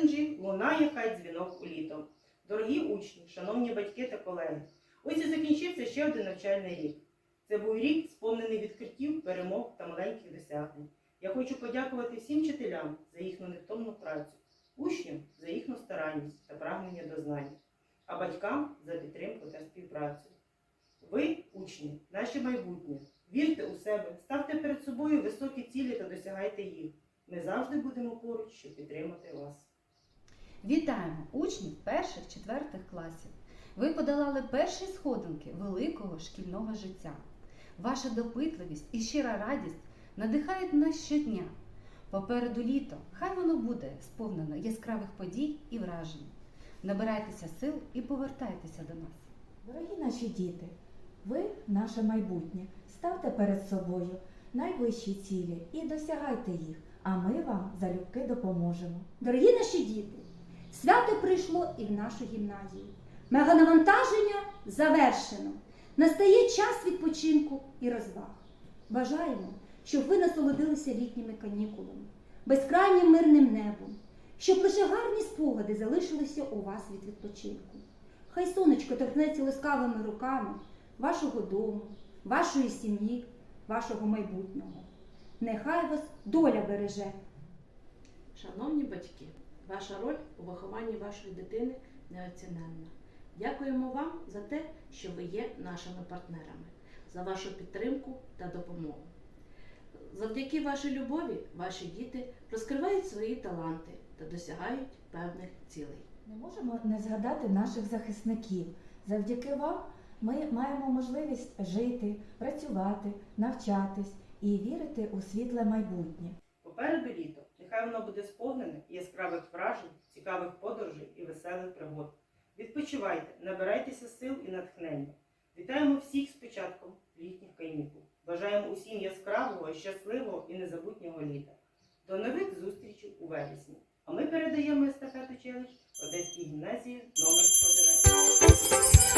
месенджі лунає хай дзвінок у літо. Дорогі учні, шановні батьки та колеги, ось і закінчився ще один навчальний рік. Це був рік, сповнений відкриттів, перемог та маленьких досягнень. Я хочу подякувати всім вчителям за їхню невтомну працю, учням за їхню старанність та прагнення до знань, а батькам за підтримку та співпрацю. Ви, учні, наше майбутнє. Вірте у себе, ставте перед собою високі цілі та досягайте їх. Ми завжди будемо поруч, щоб підтримати вас. Вітаємо учнів перших четвертих класів. Ви подолали перші сходинки великого шкільного життя. Ваша допитливість і щира радість надихають нас щодня. Попереду літо, хай воно буде сповнено яскравих подій і вражень. Набирайтеся сил і повертайтеся до нас. Дорогі наші діти, ви наше майбутнє. Ставте перед собою найвищі цілі і досягайте їх, а ми вам залюбки допоможемо. Дорогі наші діти, свято прийшло і в нашу гімназію. Меганавантаження завершено. Настає час відпочинку і розваг. Бажаємо, щоб ви насолодилися літніми канікулами, безкрайнім мирним небом, щоб лише гарні спогади залишилися у вас від відпочинку. Хай сонечко торкнеться ласкавими руками вашого дому, вашої сім'ї, вашого майбутнього. Нехай вас доля береже. Шановні батьки, ваша роль у вихованні вашої дитини неоціненна. Дякуємо вам за те, що ви є нашими партнерами, за вашу підтримку та допомогу. Завдяки вашій любові ваші діти розкривають свої таланти та досягають певних цілей. Не можемо не згадати наших захисників. Завдяки вам ми маємо можливість жити, працювати, навчатись і вірити у світле майбутнє. Попереду літо, нехай воно буде сповнене і веселих пригод. Відпочивайте, набирайтеся сил і натхнення. Вітаємо всіх з початком літніх канікул. Бажаємо усім яскравого, щасливого і незабутнього літа. До нових зустрічей у вересні. А ми передаємо естафету челендж Одеській гімназії номер 11.